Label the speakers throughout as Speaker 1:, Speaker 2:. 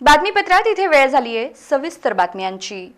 Speaker 1: बातमीपत्रात इथे वेळ झाली आहे सविस्तर बातम्यांची.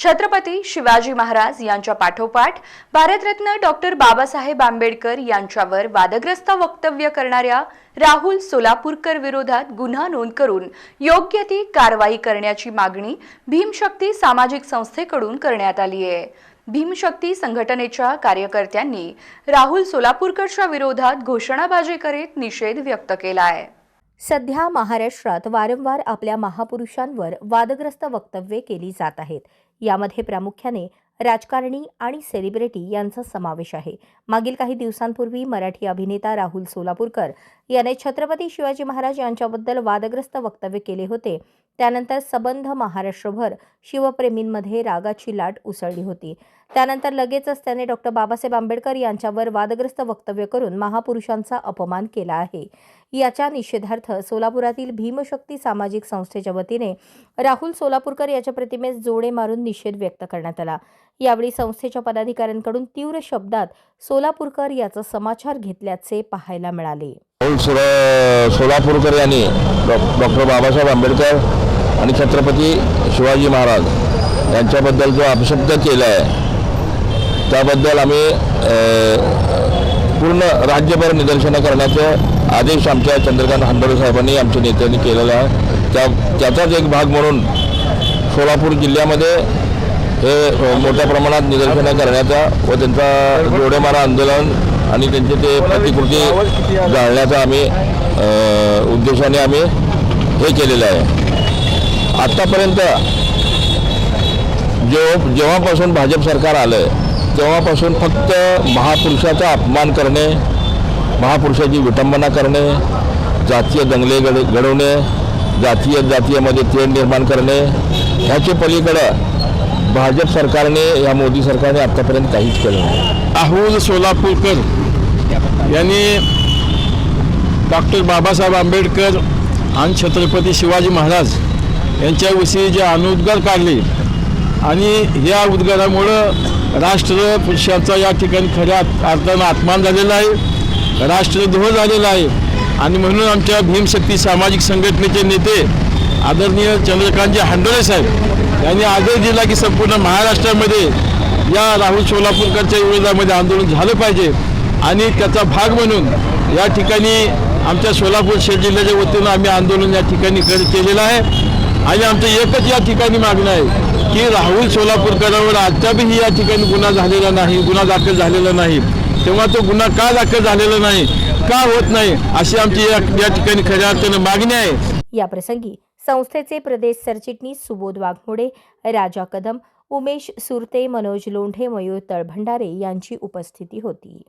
Speaker 1: छत्रपती शिवाजी महाराज यांच्या पाठोपाठ भारतरत्न डॉक्टर बाबासाहेब आंबेडकर यांच्यावर वादग्रस्त वक्तव्य करणाऱ्या राहुल सोलापूरकर विरोधात गुन्हा नोंद करून योग्य ती कारवाई करण्याची मागणी भीमशक्ती सामाजिक संस्थेकडून करण्यात आली आहे भीमशक्ती संघटनेच्या कार्यकर्त्यांनी राहुल सोलापूरकरच्या विरोधात घोषणाबाजी करीत निषेध व्यक्त केला आहे
Speaker 2: सध्या महाराष्ट्रात वारंवार आपल्या महापुरुषांवर वादग्रस्त वक्तव्ये केली जात आहेत. यामध्ये प्रामुख्याने राजकारणी आणि सेलिब्रिटी यांचा समावेश आहे. मागील काही दिवसांपूर्वी मराठी अभिनेता राहुल सोलापूरकर याने छत्रपती शिवाजी महाराज यांच्याबद्दल वादग्रस्त वक्तव्य केले होते. त्यानंतर सबंध महाराष्ट्रभर शिवप्रेमींमध्ये रागाची लाट उसळली होती. त्यानंतर लगेचच त्याने डॉक्टर बाबासाहेब आंबेडकर यांच्यावर वादग्रस्त वक्तव्य करून महापुरुषांचा अपमान केला आहे. याच्या निषेधार्थ सोलापुरातील भीमशक्ती सामाजिक संस्थेच्या वतीने राहुल सोलापूरकर याच्या प्रतिमेस जोडे मारून निषेध व्यक्त करण्यात आला. यावेळी संस्थेच्या पदाधिकाऱ्यांकडून तीव्र शब्दात सोलापूरकर याचा समाचार घेतल्याचे पाहायला मिळाले.
Speaker 3: सोलापूरकर यांनी डॉक्टर बाबासाहेब आंबेडकर आणि छत्रपती शिवाजी महाराज यांच्याबद्दल जो अपशब्द केला आहे त्याबद्दल आम्ही पूर्ण राज्यभर निदर्शनं करण्याचे आदेश आमच्या चंद्रकांत हंडोरे साहेबांनी आमच्या नेत्यांनी केलेला आहे. त्या त्याचाच एक भाग म्हणून सोलापूर जिल्ह्यामध्ये हे मोठ्या प्रमाणात निदर्शनं करण्याचा व त्यांचा जोडेमारा आंदोलन आणि त्यांचे ते प्रतिकृती जाळण्याचा आम्ही उद्देशाने आम्ही हे केलेलं आहे. आत्तापर्यंत जो जेव्हापासून भाजप सरकार आलं तेव्हापासून फक्त महापुरुषाचा अपमान करणे महापुरुषाची विटंबना करणे जातीय दंगले घड घडवणे जातीय जातीयमध्ये तेढ निर्माण करणे ह्याच्या पलीकडं भाजप सरकारने या मोदी सरकारने आत्तापर्यंत काहीच केलं नाही.
Speaker 4: राहुल सोलापूरकर यांनी डॉक्टर बाबासाहेब आंबेडकर आणि छत्रपती शिवाजी महाराज यांच्याविषयी जे अनुद्गार काढले आणि या उद्गारामुळं राष्ट्रपुरुषाचा या ठिकाणी खऱ्या अर्थानं आत्मान झालेला आहे राष्ट्रद्रोह झालेला आहे. आणि म्हणून आमच्या भीमशक्ती सामाजिक संघटनेचे नेते आदरणीय चंद्रकांतजी हांडोळे साहेब यांनी आदेश दिला की संपूर्ण महाराष्ट्रामध्ये या राहुल सोलापूरकरच्या विरोधामध्ये आंदोलन झालं पाहिजे. आणि त्याचा भाग म्हणून या ठिकाणी आमच्या सोलापूर शहर जिल्ह्याच्या वतीनं आम्ही आंदोलन या ठिकाणी केलेलं आहे. आणि आमचं एकच या ठिकाणी मागणं आहे की राहुल सोलापूरकरांवर अद्यापही या ठिकाणी गुन्हा झालेला नाही गुन्हा दाखल झालेला नाही. तेव्हा तो गुन्हा का दाखल झालेला नाही का होत नाही अशी आमची या ठिकाणी खऱ्या अर्थानं मागणी आहे.
Speaker 2: याप्रसंगी संस्थेचे प्रदेश सरचिटणीस सुबोध वाघमोडे राजा कदम उमेश सुरते मनोज लोंढे मयूर तळभंडारे यांची उपस्थिती होती.